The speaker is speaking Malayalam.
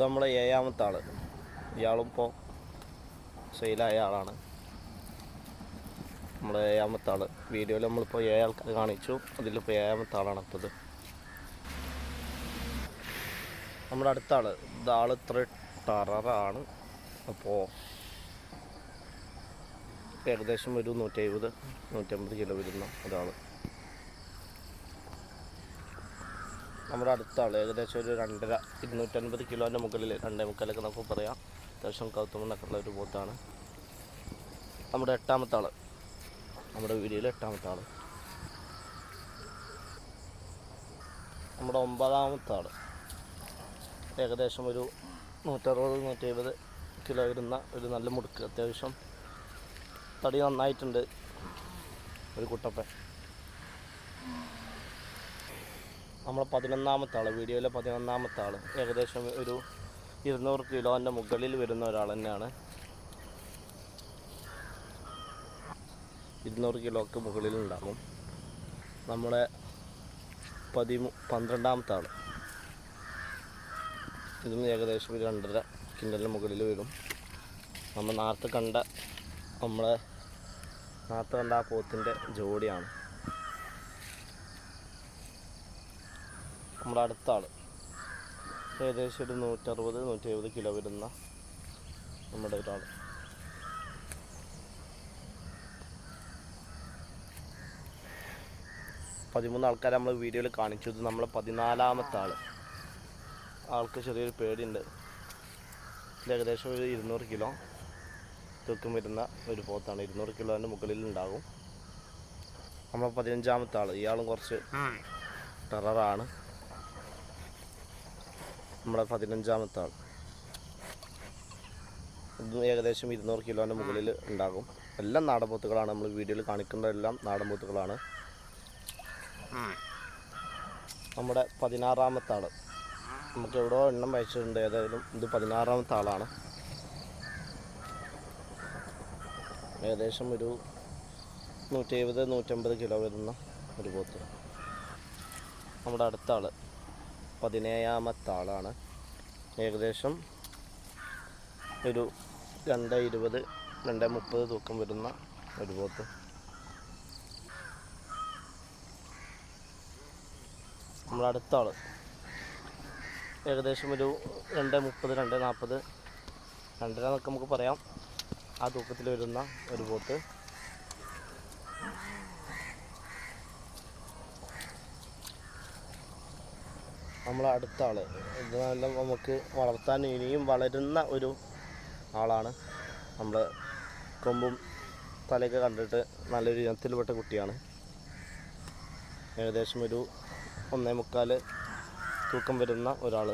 ഇത് നമ്മളെ ഏഴാമത്തെ ആൾ ഇയാളും ഇപ്പോൾ സെയിലായ ആളാണ്. നമ്മളെ ഏഴാമത്തെ ആൾ വീഡിയോയിൽ നമ്മളിപ്പോൾ ഏഴ് ആൾക്കാർ കാണിച്ചു. അതിലിപ്പോൾ ഏഴാമത്തെ ആളാണ് ഇപ്പോൾ ഇത് നമ്മുടെ അടുത്ത ആൾ ഇത് ആൾ ഇത്ര ടററാണ്. അപ്പോൾ ഏകദേശം ഒരു നൂറ്റി എഴുപത് നൂറ്റമ്പത് കിലോ വരുന്ന ഒരാൾ നമ്മുടെ അടുത്താണ്. ഏകദേശം ഒരു രണ്ടര ഇരുന്നൂറ്റൻപത് കിലോന്റെ മുകളിൽ രണ്ടേ മുക്കാലൊക്കെ നമുക്ക് പറയാം. അത്യാവശ്യം കൗത്തുമണ്ണൊക്കെ ഉള്ള ഒരു ബോട്ടാണ്. നമ്മുടെ എട്ടാമത്തെ ആൾ നമ്മുടെ വീഡിയോയിൽ എട്ടാമത്തെ ആൾ നമ്മുടെ ഒമ്പതാമത്തെ ആൾ ഏകദേശം ഒരു നൂറ്ററുപത് നൂറ്റി എഴുപത് കിലോ വരുന്ന ഒരു നല്ല മുടുക്ക്. അത്യാവശ്യം തടി നന്നായിട്ടുണ്ട് ഒരു കുട്ടപ്പൻ. നമ്മൾ പതിനൊന്നാമത്തെ ആൾ വീഡിയോയിലെ പതിനൊന്നാമത്തെ ആൾ ഏകദേശം ഒരു ഇരുന്നൂറ് കിലോന്റെ മുകളിൽ വരുന്ന ഒരാൾ തന്നെയാണ്. ഇരുന്നൂറ് കിലോക്ക് മുകളിൽ ഉണ്ടാകും നമ്മുടെ പതിമൂ പന്ത്രണ്ടാമത്തെ ആൾ ഇതും ഏകദേശം ഒരു രണ്ടര കിൻഡലിന് മുകളിൽ വരും. നമ്മൾ നേരത്തെ കണ്ട നമ്മളെ നേരത്തെ കണ്ട ആ പോത്തിന്റെ ജോഡിയാണ്. നമ്മുടെ അടുത്ത ആൾ ഏകദേശം ഒരു നൂറ്ററുപത് നൂറ്റി എഴുപത് കിലോ വരുന്ന നമ്മുടെ ഒരാൾ പതിമൂന്ന് ആൾക്കാരെ നമ്മൾ വീഡിയോയിൽ കാണിച്ചു. ഇത് നമ്മൾ പതിനാലാമത്തെ ആൾ ആൾക്ക് ചെറിയൊരു പേടിയുണ്ട്. ഇത് ഏകദേശം ഒരു ഇരുന്നൂറ് കിലോ തൂക്കം വരുന്ന ഒരു പോത്താണ്. ഇരുന്നൂറ് കിലോന്റെ മുകളിൽ ഉണ്ടാകും. നമ്മൾ പതിനഞ്ചാമത്തെ ആൾ ഇയാളും കുറച്ച് ടെററാണ് നമ്മുടെ പതിനഞ്ചാമത്തെ ആൾ ഇതും ഏകദേശം ഇരുന്നൂറ് കിലോന്റെ മുകളിൽ ഉണ്ടാകും. എല്ലാം നാടൻ പോത്തുകളാണ്. നമ്മൾ വീഡിയോയിൽ കാണിക്കുന്നതെല്ലാം നാടൻ പോത്തുകളാണ്. നമ്മുടെ പതിനാറാമത്തെ ആൾ നമുക്ക് എവിടെയോ എണ്ണം വായിച്ചിട്ടുണ്ട് ഏതായാലും ഇത് പതിനാറാമത്തെ ആളാണ്. ഏകദേശം ഒരു നൂറ്റി എഴുപത് നൂറ്റമ്പത് കിലോ വരുന്ന ഒരു പോത്ത്. നമ്മുടെ അടുത്ത ആൾ പതിനേഴാമത്തെ ആളാണ് ഏകദേശം ഒരു രണ്ട് ഇരുപത് രണ്ട് മുപ്പത് തൂക്കം വരുന്ന ഒരു പോത്ത്. നമ്മളടുത്ത ആൾ ഏകദേശം ഒരു രണ്ട് മുപ്പത് രണ്ട് നാൽപ്പത് രണ്ടര നമുക്ക് പറയാം. ആ തൂക്കത്തിൽ വരുന്ന ഒരു പോത്ത്. നമ്മളെ അടുത്ത ആൾ ഇത് നമുക്ക് വളർത്താൻ ഇനിയും വളരുന്ന ഒരു ആളാണ്. നമ്മൾ കൊമ്പും തലയൊക്കെ കണ്ടിട്ട് നല്ലൊരു ഇനത്തിൽപ്പെട്ട കുട്ടിയാണ്. ഏകദേശം ഒരു ഒന്നേ മുക്കാൽ തൂക്കം വരുന്ന ഒരാൾ